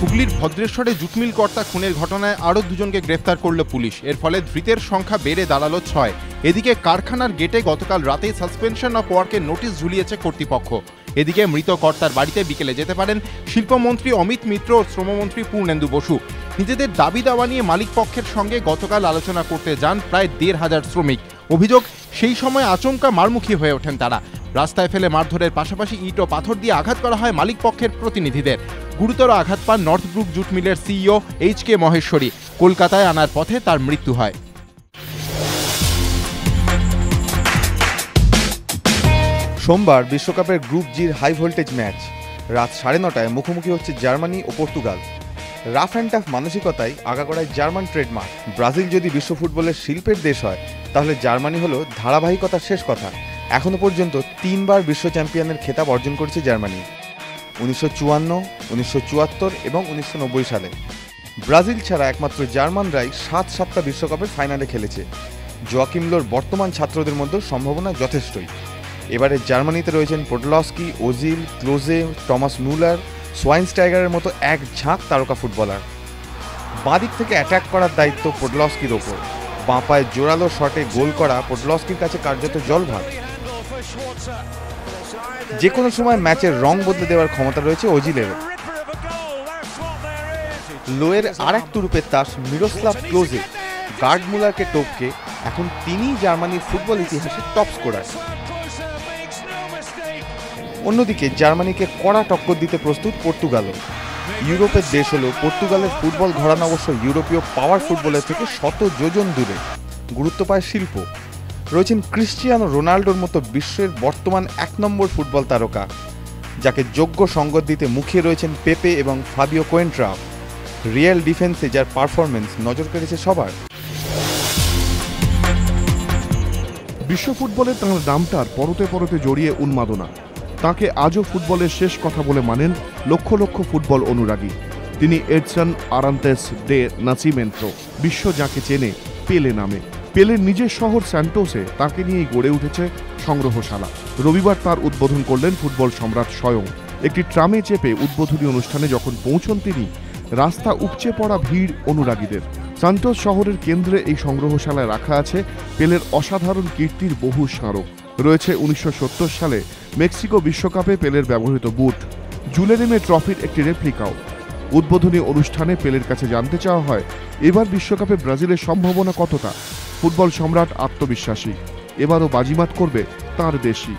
হুগলির ভদ্রেশ্বরে জুটমিল কর্তা খুনের ঘটনায় আরও দুজনকে গ্রেফতার করল পুলিশ। এর ফলে ধৃতের সংখ্যা বেড়ে দাঁড়াল ছয়। এদিকে কারখানার গেটে গতকাল রাতেই সাসপেনশন অফ ওয়ার্কের নোটিশ ঝুলিয়েছে কর্তৃপক্ষ। এদিকে মৃত কর্তার বাড়িতে বিকেলে যেতে পারেন শিল্পমন্ত্রী অমিত মিত্র ও শ্রমমন্ত্রী পূর্ণেন্দু বসু। নিজেদের দাবি দাওয়া নিয়ে মালিক পক্ষের সঙ্গে গতকাল আলোচনা করতে যান প্রায় দেড় হাজার শ্রমিক। অভিযোগ, সেই সময় আচমকা মারমুখী হয়ে ওঠেন তারা। রাস্তায় ফেলে মারধরের পাশাপাশি ইট ও পাথর দিয়ে আঘাত করা হয় মালিক পক্ষের প্রতিনিধিদের। গুরুতর আঘাত পান নর্থ ব্রুক জুট মিলের সিইও এইচ কে মহেশ্বরী। কলকাতায় আনার পথে তার মৃত্যু হয়। সোমবার বিশ্বকাপের গ্রুপ জির হাই ভোল্টেজ ম্যাচ। রাত সাড়ে নটায় মুখোমুখি হচ্ছে জার্মানি ও পর্তুগাল। রাফ অ্যান্ড টাফ মানসিকতায় আগাগোড়ায় জার্মান ট্রেডমার্ক। ব্রাজিল যদি বিশ্ব ফুটবলের শিল্পের দেশ হয়, তাহলে জার্মানি হলো ধারাবাহিকতার শেষ কথা। এখনও পর্যন্ত তিনবার বিশ্ব চ্যাম্পিয়নের খেতাব অর্জন করেছে জার্মানি। উনিশশো চুয়ান্ন, উনিশশো চুয়াত্তর এবং উনিশশো নব্বই সালে। ব্রাজিল ছাড়া একমাত্র জার্মানরাই সাত সাতটা বিশ্বকাপের ফাইনালে খেলেছে। জোয়াকিমলোর বর্তমান ছাত্রদের মধ্যে সম্ভাবনা যথেষ্টই। এবারে জার্মানিতে রয়েছেন Podolski, Ozil, Klose, Thomas Muller সোয়াইনস্টাইগারের মতো এক ঝাঁক তারকা ফুটবলার। বাঁদিক থেকে অ্যাটাক করার দায়িত্ব পোডলস্কির ওপর। বাঁ পায়ে জোরালো শটে গোল করা পোডলস্কির কাছে কার্যত জলভাগ। যে কোনো সময় ম্যাচের রং বদলে দেওয়ার ক্ষমতা রয়েছে ওজিলেরও লোয়ের আর এক তুরুপের তাস মিরোস্লাভ ক্লোজে। গার্ড মুলারকে টপকে এখন তিনিই জার্মানির ফুটবল ইতিহাসে টপ স্কোরার অন্যদিকে জার্মানিকে কড়া টক্কর দিতে প্রস্তুত পর্তুগালও। ইউরোপের দেশ হলেও পর্তুগালের ফুটবল ঘরানা অবশ্য ইউরোপীয় পাওয়ার ফুটবলের থেকে শত যোজন দূরে। গুরুত্ব পায় শিল্প। রয়েছেন ক্রিশ্চিয়ানো রোনাল্ডোর মতো বিশ্বের বর্তমান এক নম্বর ফুটবল তারকা, যাকে যোগ্য সঙ্গত দিতে মুখিয়ে রয়েছেন পেপে এবং ফাবিও কোয়েন্ট্রাও রিয়েল ডিফেন্সে যার পারফরমেন্স নজর কেড়েছে সবার। বিশ্ব ফুটবলে তাঁর নামটার পরতে পরতে জড়িয়ে উন্মাদনা। তাকে আজও ফুটবলের শেষ কথা বলে মানেন লক্ষ লক্ষ ফুটবল অনুরাগী। তিনি এডসন আরান্তেস ডে নাসিমেন্টো, বিশ্ব যাকে চেনে পেলে নামে। পেলের নিজের শহর স্যান্টোসে তাকে নিয়েই গড়ে উঠেছে সংগ্রহশালা। রবিবার তার উদ্বোধন করলেন ফুটবল সম্রাট স্বয়ং। একটি ট্রামে চেপে উদ্বোধনী অনুষ্ঠানে যখন পৌঁছন তিনি, রাস্তা উপচে পড়া ভিড় অনুরাগীদের। সান্টোস শহরের কেন্দ্রে এই সংগ্রহশালায় রাখা আছে পেলের অসাধারণ কীর্তির বহু স্মারক। রয়েছে উনিশশো সত্তর সালে মেক্সিকো বিশ্বকাপে পেলের ব্যবহৃত বুট। জুলেরিমে ট্রফির একটি রেপ্লিকাও। উদ্বোধনী অনুষ্ঠানে পেলের কাছে জানতে চাওয়া হয়, এবার বিশ্বকাপে ব্রাজিলের সম্ভাবনা কতটা? ফুটবল সম্রাট আত্মবিশ্বাসী। এবারও বাজিমাত করবে তার দেশই